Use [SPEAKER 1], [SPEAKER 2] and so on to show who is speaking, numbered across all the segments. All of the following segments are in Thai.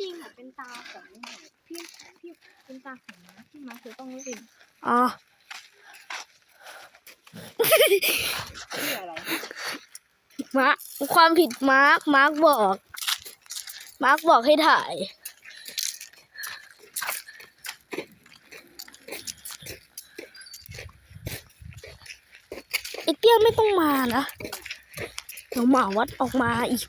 [SPEAKER 1] จริงอะเป็นตาของพี่พี่เป็นตาของม้าที่ม้าคือต้องเล่น
[SPEAKER 2] อ๋อ
[SPEAKER 1] ชื่ออะไร
[SPEAKER 2] มาร์คความผิดมาร์คมาร์คบอก มาร์คบอกให้ถ่าย ไอเตี้ยไม่ต้องมานะ เดี๋ยวหมาวัดออกมาอีก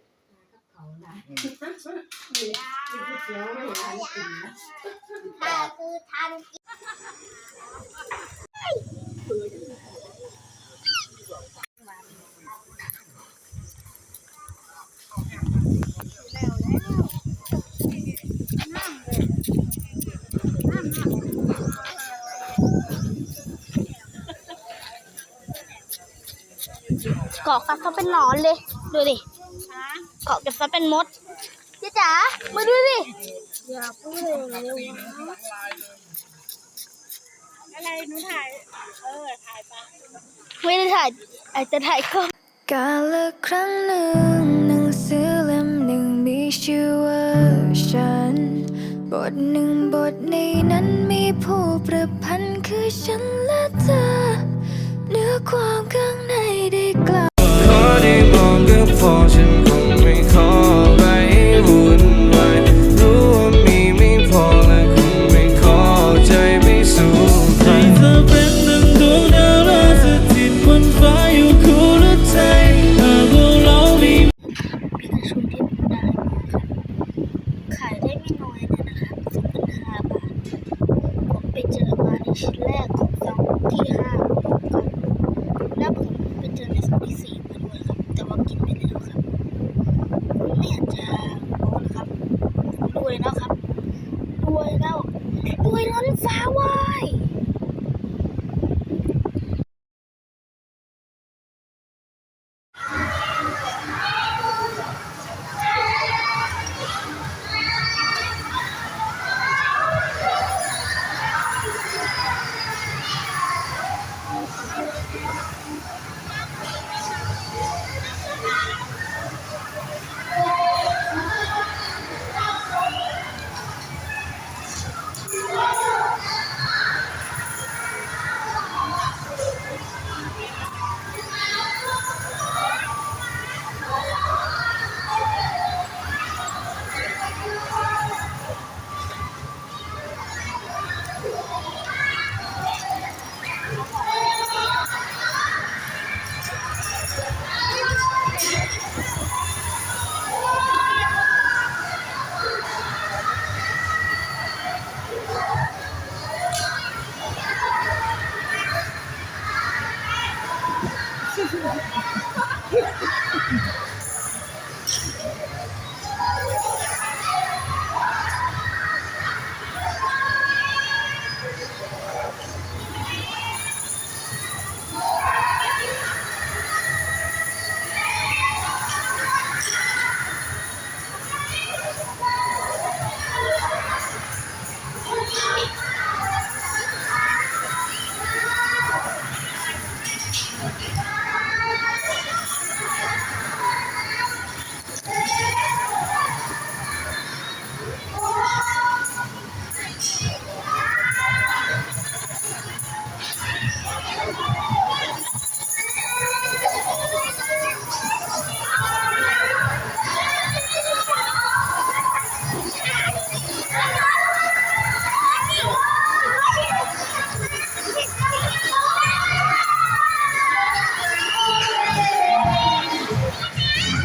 [SPEAKER 3] ทยว่าอะไรซึมใช่
[SPEAKER 1] ถ้าคือทัน
[SPEAKER 2] เกาะฟัดเขาเป็นหนอนเลย ดูดิ เกาะกับฟัดเป็นมดพี่จ๋ามาดูดิ
[SPEAKER 1] อย่าพูดเลยเร็วอะไรหนูถ่าย เออ ถ่ายไป
[SPEAKER 2] ไม่ได้ถ่าย อาจจะถ่ายก็
[SPEAKER 4] กาละครั้งหนึ่งหนังสือเล่มหนึ่งมีชื่อว่าฉัน บทหนึ่งบทในนั้นมีผู้ประพันธ์คือฉันและเธอ เนื้อความข้างในได้กล่าว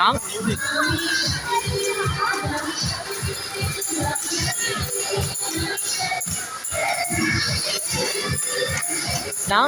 [SPEAKER 5] น้องน้อ